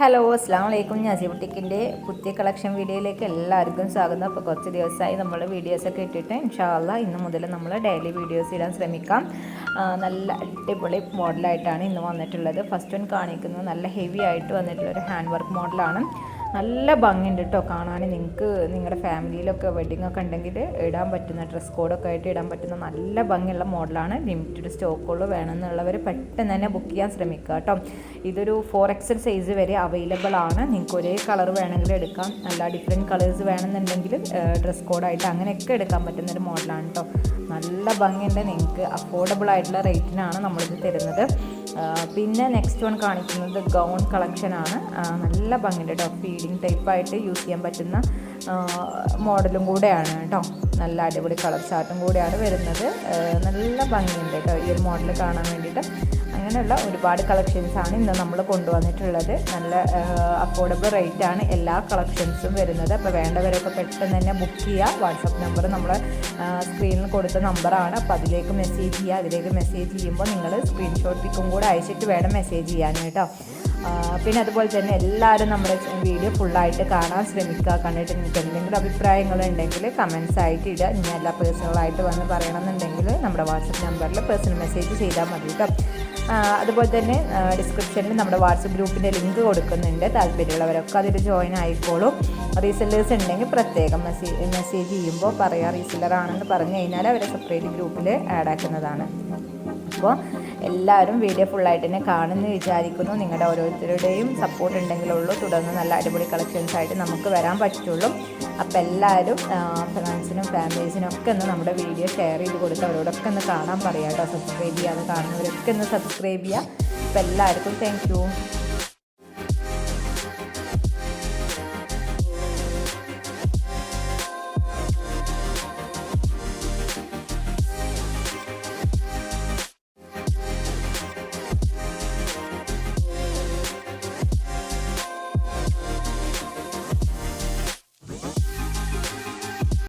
Hello അസ്സാം വലൈക്കും ഞാൻ ബുട്ടിക്കിന്റെ പുതിയ കളക്ഷൻ വീഡിയോയിലേക്ക് എല്ലാവർക്കും സ്വാഗതം. അപ്പോൾ കുറച്ച് ദിവസമായി നമ്മൾ വീഡിയോസൊക്കെ ഇട്ടിട്ട് ഇൻഷാല്ല ഇന്ന് മുതൽ നമ്മൾ ഡെയിലി വീഡിയോസ് ഇടാൻ ശ്രമിക്കാം. നല്ല അടിപൊളി മോഡലായിട്ടാണ് ഇന്ന് വന്നിട്ടുള്ളത്. ഫസ്റ്റ് വൺ കാണിക്കുന്നത് നല്ല ഹെവി ആയിട്ട് വന്നിട്ടുള്ള ഒരു ഹാൻഡ് വർക്ക് മോഡലാണ് നല്ല ഭംഗിയുണ്ട് കേട്ടോ കാണാൻ നിങ്ങൾക്ക് നിങ്ങളുടെ ഫാമിലിയിലൊക്കെ വെഡിങ് ഒക്കെ ഉണ്ടെങ്കിൽ ഇടാൻ പറ്റുന്ന ഡ്രസ് കോഡൊക്കെ ആയിട്ട് ഇടാൻ പറ്റുന്ന നല്ല ഭംഗിയുള്ള മോഡലാണ് ലിമിറ്റഡ് സ്റ്റോക്കുകൾ വേണമെന്നുള്ളവർ പെട്ടെന്ന് തന്നെ ബുക്ക് ചെയ്യാൻ ശ്രമിക്കുക കേട്ടോ ഇതൊരു ഫോർ എക്സൽ സൈസ് വരെ അവൈലബിൾ ആണ്. നിങ്ങൾക്ക് ഒരേ കളർ വേണമെങ്കിൽ എടുക്കാം. അല്ല ഡിഫറെന്റ് കളേഴ്സ് വേണമെന്നുണ്ടെങ്കിൽ ഡ്രസ് കോഡായിട്ട് അങ്ങനെയൊക്കെ എടുക്കാൻ പറ്റുന്ന ഒരു മോഡലാണ് കേട്ടോ നല്ല ഭംഗിയുണ്ട്. നിങ്ങൾക്ക് അഫോർഡബിൾ ആയിട്ടുള്ള റേറ്റിനാണ് നമ്മളിത് തരുന്നത്. പിന്നെ നെക്സ്റ്റ് വൺ കാണിക്കുന്നത് ഗൗൺ കളക്ഷനാണ് നല്ല ഭംഗിയുണ്ട് കേട്ടോ ഫീഡിങ് ടൈപ്പായിട്ട് യൂസ് ചെയ്യാൻ പറ്റുന്ന മോഡലും കൂടെയാണ് കേട്ടോ നല്ല അടിപൊളി കളർ ചാർട്ടും കൂടെയാണ് വരുന്നത്. നല്ല ഭംഗിയുണ്ട് കേട്ടോ ഈ ഒരു മോഡൽ കാണാൻ വേണ്ടിയിട്ട്. അങ്ങനെയുള്ള ഒരുപാട് കളക്ഷൻസ് ആണ് ഇന്ന് നമ്മൾ കൊണ്ടുവന്നിട്ടുള്ളത്. നല്ല അഫോർഡബിൾ റേറ്റ് ആണ് എല്ലാ കളക്ഷൻസും വരുന്നത്. അപ്പോൾ വേണ്ടവരൊക്കെ പെട്ടെന്ന് തന്നെ ബുക്ക് ചെയ്യുക വാട്സപ്പ് നമ്പർ നമ്മൾ സ്ക്രീനിൽ കൊടുത്ത നമ്പറാണ് അപ്പോൾ അതിലേക്ക് മെസ്സേജ് ചെയ്യുക അതിലേക്ക് മെസ്സേജ് ചെയ്യുമ്പോൾ നിങ്ങൾ സ്ക്രീൻഷോട്ട് പിക്കും കൂടെ അയച്ചിട്ട് വേണം മെസ്സേജ് ചെയ്യാൻ കേട്ടോ. പിന്നെ അതുപോലെ തന്നെ എല്ലാവരും നമ്മുടെ വീഡിയോ ഫുള്ളായിട്ട് കാണാൻ ശ്രമിക്കുക കണ്ടിട്ട് നിങ്ങൾക്ക് എന്തെങ്കിലും അഭിപ്രായങ്ങൾ ഉണ്ടെങ്കിൽ കമൻസ് ആയിട്ട് ഇടുക. ഇനി എല്ലാ പേഴ്സണലായിട്ട് വന്ന് പറയണമെന്നുണ്ടെങ്കിൽ നമ്മുടെ വാട്സപ്പ് നമ്പറിൽ പേഴ്സണൽ മെസ്സേജ് ചെയ്താൽ മതി കേട്ടോ. അതുപോലെ തന്നെ ഡിസ്ക്രിപ്ഷനിൽ നമ്മുടെ വാട്സപ്പ് ഗ്രൂപ്പിന്റെ ലിങ്ക് കൊടുക്കുന്നുണ്ട്. താല്പര്യമുള്ളവരൊക്കെ അതിൽ ജോയിൻ ആയിക്കോളും. റീസെല്ലേഴ്സ് ഉണ്ടെങ്കിൽ പ്രത്യേകം മെസ്സേജ് മെസ്സേജ് ചെയ്യുമ്പോൾ പറയാം റീസെല്ലർ ആണെന്ന് പറഞ്ഞു കഴിഞ്ഞാൽ അവരെ സെപ്പറേറ്റ് ഗ്രൂപ്പിൽ ആഡ് ആക്കുന്നതാണ്. അപ്പോൾ എല്ലാവരും വീഡിയോ ഫുള്ളായിട്ട് തന്നെ കാണുമെന്ന് വിചാരിക്കുന്നു. നിങ്ങളുടെ ഓരോരുത്തരുടെയും സപ്പോർട്ട് ഉണ്ടെങ്കിലുള്ളൂ തുടർന്ന് നല്ല അടിപൊളി കളക്ഷൻസ് ആയിട്ട് നമുക്ക് വരാൻ പറ്റുള്ളൂ. അപ്പോൾ എല്ലാവരും ഫ്രണ്ട്സിനും ഫാമിലീസിനും ഒക്കെ ഒന്ന് നമ്മുടെ വീഡിയോ ഷെയർ ചെയ്ത് കൊടുത്ത് അവരോടൊക്കെ ഒന്ന് കാണാൻ പറയാം കേട്ടോ സബ്സ്ക്രൈബ് ചെയ്യാതെ കാണുന്നവരൊക്കെ ഒന്ന് സബ്സ്ക്രൈബ് ചെയ്യുക. അപ്പോൾ എല്ലാവർക്കും താങ്ക്